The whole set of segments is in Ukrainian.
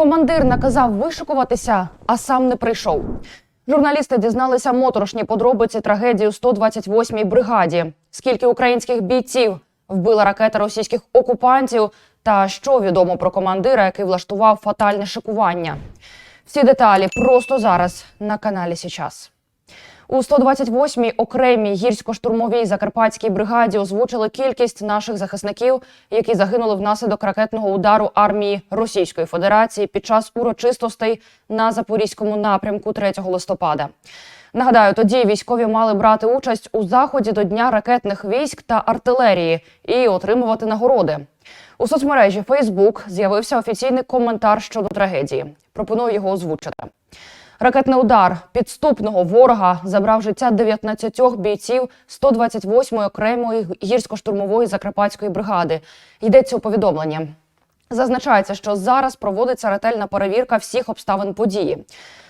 Командир наказав вишикуватися, а сам не прийшов. Журналісти дізналися моторошні подробиці трагедії у 128-й бригаді. Скільки українських бійців вбила ракета російських окупантів, та що відомо про командира, який влаштував фатальне шикування. Всі деталі просто зараз на каналі Січас. У 128-й окремій гірсько-штурмовій закарпатській бригаді озвучили кількість наших захисників, які загинули внаслідок ракетного удару армії Російської Федерації під час урочистостей на запорізькому напрямку 3 листопада. Нагадаю, тоді військові мали брати участь у заході до Дня ракетних військ та артилерії і отримувати нагороди. У соцмережі Facebook з'явився офіційний коментар щодо трагедії. Пропоную його озвучити. Ракетний удар підступного ворога забрав життя 19 бійців 128-ї окремої гірсько-штурмової закарпатської бригади. Йдеться у повідомленні. Зазначається, що зараз проводиться ретельна перевірка всіх обставин події.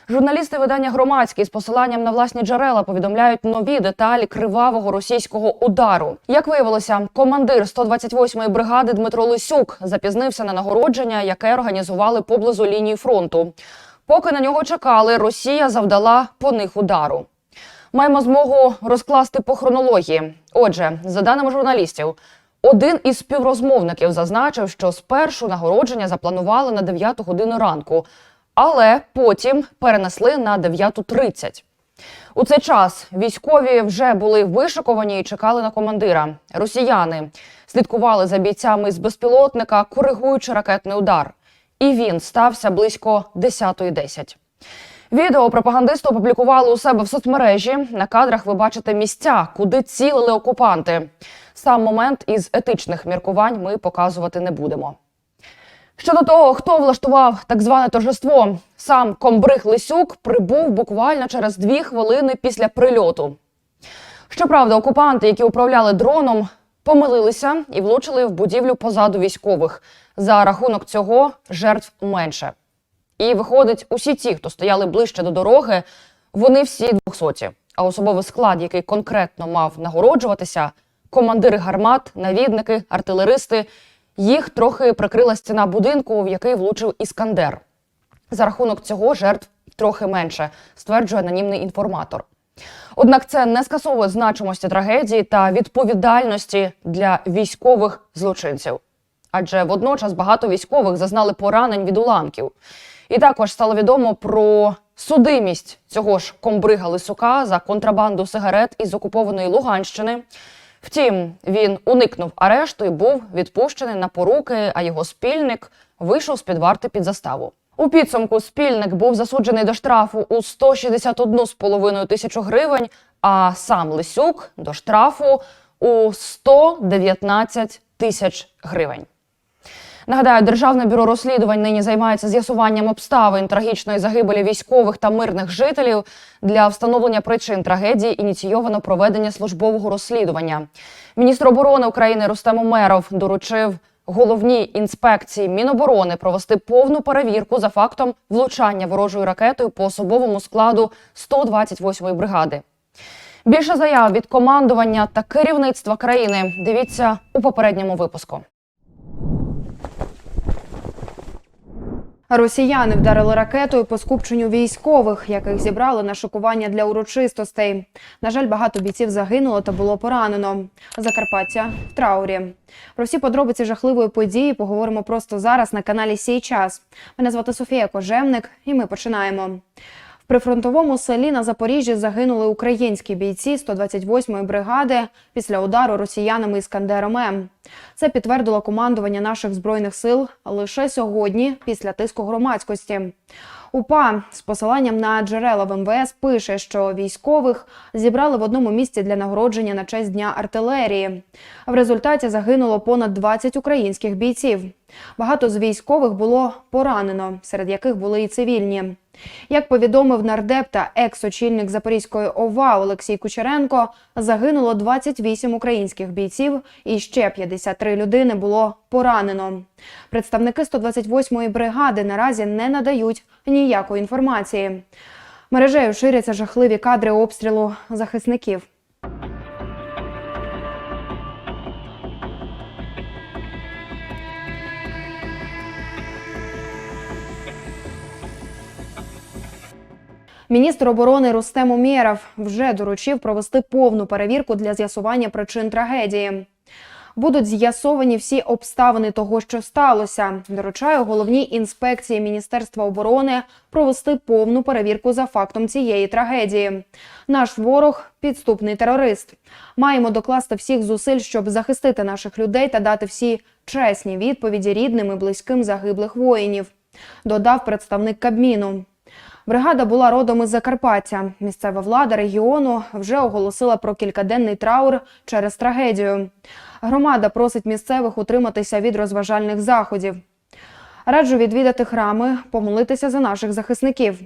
Журналісти видання громадські з посиланням на власні джерела повідомляють нові деталі кривавого російського удару. Як виявилося, командир 128-ї бригади Дмитро Лисюк запізнився на нагородження, яке організували поблизу лінії фронту. Поки на нього чекали, Росія завдала по них удару. Маємо змогу розкласти по хронології. Отже, за даними журналістів, один із співрозмовників зазначив, що спершу нагородження запланували на 9 годину ранку, але потім перенесли на 9.30. У цей час військові вже були вишиковані і чекали на командира. Росіяни слідкували за бійцями з безпілотника, коригуючи ракетний удар. І він стався близько 10.10. Відео пропагандисти опублікували у себе в соцмережі. На кадрах ви бачите місця, куди цілили окупанти. Сам момент із етичних міркувань ми показувати не будемо. Щодо того, хто влаштував так зване торжество, сам комбриг Лисюк прибув буквально через дві хвилини після прильоту. Щоправда, окупанти, які управляли дроном, помилилися і влучили в будівлю позаду військових. За рахунок цього жертв менше. І виходить, усі ті, хто стояли ближче до дороги, вони всі двохсоті. А особовий склад, який конкретно мав нагороджуватися, командири гармат, навідники, артилеристи, їх трохи прикрила стіна будинку, в який влучив іскандер. За рахунок цього жертв трохи менше, стверджує анонімний інформатор. Однак це не скасовує значимості трагедії та відповідальності для військових злочинців. Адже водночас багато військових зазнали поранень від уламків. І також стало відомо про судимість цього ж комбрига Лисука за контрабанду сигарет із окупованої Луганщини. Втім, він уникнув арешту і був відпущений на поруки, а його спільник вийшов з під варти під заставу. У підсумку спільник був засуджений до штрафу у 161,5 тисячу гривень, а сам Лисюк до штрафу у 119 тисяч гривень. Нагадаю, державне бюро розслідувань нині займається з'ясуванням обставин трагічної загибелі військових та мирних жителів. Для встановлення причин трагедії ініційовано проведення службового розслідування. Міністр оборони України Рустем Умеров доручив головній інспекції Міноборони провести повну перевірку за фактом влучання ворожою ракетою по особовому складу 128-ї бригади. Більше заяв від командування та керівництва країни дивіться у попередньому випуску. Росіяни вдарили ракетою по скупченню військових, яких зібрали на шокування для урочистостей. На жаль, багато бійців загинуло та було поранено. Закарпаття в траурі. Про всі подробиці жахливої події поговоримо просто зараз на каналі Сій час. Мене звати Софія Кожевник, і ми починаємо. В прифронтовому селі на Запоріжжі загинули українські бійці 128-ї бригади після удару росіянами Іскандером М. Це підтвердило командування наших збройних сил лише сьогодні, після тиску громадськості. УПА з посиланням на джерела в МВС пише, що військових зібрали в одному місці для нагородження на честь дня артилерії. В результаті загинуло понад 20 українських бійців. Багато з військових було поранено, серед яких були і цивільні. Як повідомив нардеп та екс-очільник Запорізької ОВА Олексій Кучеренко, загинуло 28 українських бійців і ще 53 людини було поранено. Представники 128-ї бригади наразі не надають ніякої інформації. Мережею ширяться жахливі кадри обстрілу захисників. Міністр оборони Рустем Умєров вже доручив провести повну перевірку для з'ясування причин трагедії. Будуть з'ясовані всі обставини того, що сталося. Доручаю головній інспекції Міністерства оборони провести повну перевірку за фактом цієї трагедії. Наш ворог підступний терорист. Маємо докласти всіх зусиль, щоб захистити наших людей та дати всі чесні відповіді рідним і близьким загиблих воїнів. Додав представник Кабміну. Бригада була родом із Закарпаття. Місцева влада регіону вже оголосила про кількаденний траур через трагедію. Громада просить місцевих утриматися від розважальних заходів. Раджу відвідати храми, помолитися за наших захисників.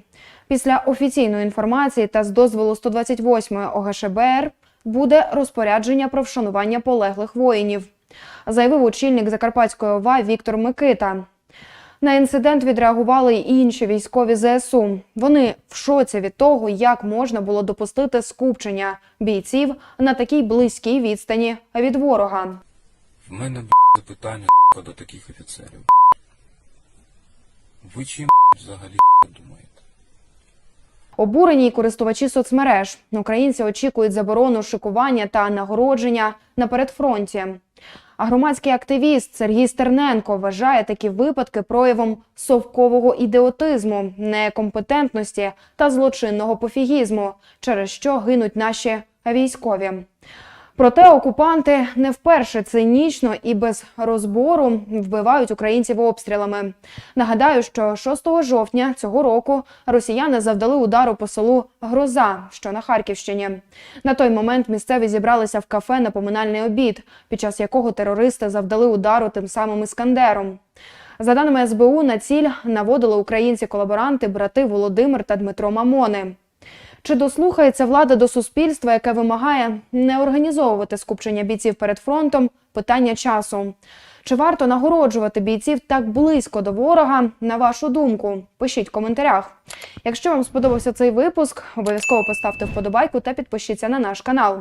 Після офіційної інформації та з дозволу 128-ї ОГШБР буде розпорядження про вшанування полеглих воїнів, заявив очільник Закарпатської ОВА Віктор Микита. На інцидент відреагували й інші військові ЗСУ. Вони в шоці від того, як можна було допустити скупчення бійців на такій близькій відстані від ворога. В мене б, запитання до таких офіцерів. Ви чим взагалі думаєте? Обурені й користувачі соцмереж. Українці очікують заборону шикування та нагородження на передфронті. А громадський активіст Сергій Стерненко вважає такі випадки проявом совкового ідеотизму, некомпетентності та злочинного пофігізму, через що гинуть наші військові. Проте окупанти не вперше цинічно і без розбору вбивають українців обстрілами. Нагадаю, що 6 жовтня цього року росіяни завдали удару по селу Гроза, що на Харківщині. На той момент місцеві зібралися в кафе на поминальний обід, під час якого терористи завдали удару тим самим іскандером. За даними СБУ, на ціль наводили українці-колаборанти брати Володимир та Дмитро Мамони. Чи дослухається влада до суспільства, яке вимагає не організовувати скупчення бійців перед фронтом? Питання часу. Чи варто нагороджувати бійців так близько до ворога? На вашу думку, пишіть в коментарях. Якщо вам сподобався цей випуск, обов'язково поставте вподобайку та підпишіться на наш канал.